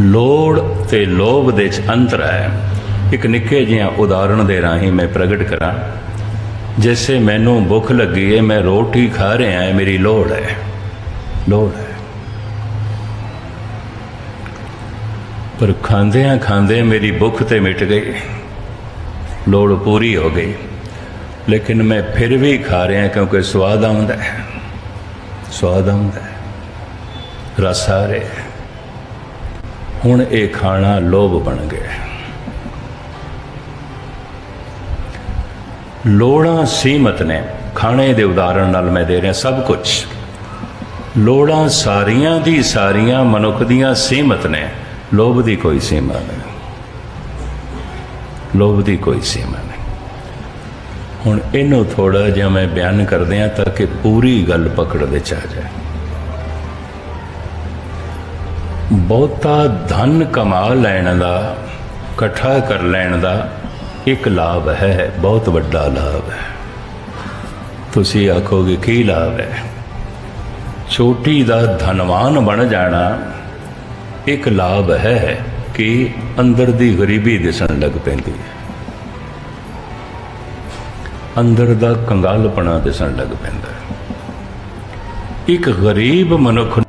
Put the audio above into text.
ਲੋੜ ਤੇ ਲੋਭ ਦੇ ਵਿੱਚ ਅੰਤਰ ਹੈ। ਇੱਕ ਨਿੱਕੇ ਜਿਹਾ ਉਦਾਹਰਣ ਦੇ ਰਾਹੀਂ ਮੈਂ ਪ੍ਰਗਟ ਕਰਾਂ। ਜੈਸੇ ਮੈਨੂੰ ਭੁੱਖ ਲੱਗੀ ਹੈ ਮੈਂ ਰੋਟੀ ਖਾ ਰਿਹਾ ਹਾਂ ਮੇਰੀ ਲੋੜ ਹੈ। ਲੋੜ ਹੈ। ਪਰ ਖਾਂਦਿਆਂ ਖਾਂਦੇ ਮੇਰੀ ਭੁੱਖ ਤੇ ਮਿਟ ਗਈ। ਲੋੜ ਪੂਰੀ ਹੋ ਗਈ। ਲੇਕਿਨ ਮੈਂ ਫਿਰ ਵੀ ਖਾ ਰਿਹਾ ਕਿਉਂਕਿ ਸਵਾਦ ਆਉਂਦਾ ਹੈ। ਸਵਾਦ ਆਉਂਦਾ ਹੈ। ਰਸ ਆ ਰਿਹਾ ਹੈ। ਹੁਣ ਇਹ ਖਾਣਾ ਲੋਭ ਬਣ ਗਿਆ ਲੋੜਾਂ ਸੀਮਤ ਨੇ। ਖਾਣੇ ਦੇ ਉਦਾਹਰਣ ਨਾਲ ਮੈਂ ਦੇ ਰਿਹਾ ਸਭ ਕੁਝ ਲੋੜਾਂ ਸਾਰੀਆਂ ਦੀ ਸਾਰੀਆਂ ਮਨੁੱਖ ਦੀਆਂ ਸੀਮਤ ਨੇ। ਲੋਭ ਦੀ ਕੋਈ ਸੀਮਾ ਨਹੀਂ। ਲੋਭ ਦੀ ਕੋਈ ਸੀਮਾ ਨਹੀਂ। ਹੁਣ ਇਹਨੂੰ ਥੋੜਾ ਜਿਹਾ ਮੈਂ ਬਿਆਨ ਕਰਦਿਆਂ ਤਾਂ ਕਿ ਪੂਰੀ ਗੱਲ ਪਕੜ ਵਿੱਚ ਆ ਜਾਏ। ਬਹੁਤਾ ਧਨ ਕਮਾ ਲੈਣ ਦਾ, ਇਕੱਠਾ ਕਰ ਲੈਣ ਦਾ ਇੱਕ ਲਾਭ ਹੈ, ਬਹੁਤ ਵੱਡਾ ਲਾਭ ਹੈ। ਤੁਸੀਂ ਆਖੋਗੇ, ਕੀ ਲਾਭ ਹੈ? ਛੋਟੀ ਦਾ ਧਨਵਾਨ ਬਣ ਜਾਣਾ ਇੱਕ ਲਾਭ ਹੈ ਕਿ ਅੰਦਰ ਦੀ ਗਰੀਬੀ ਦਿਸਣ ਲੱਗ ਪੈਂਦੀ ਹੈ। ਅੰਦਰ ਦਾ ਕੰਗਾਲਪਣਾ ਦਿਸਣ ਲੱਗ ਪੈਂਦਾ ਹੈ। ਇੱਕ ਗਰੀਬ ਮਨੁੱਖ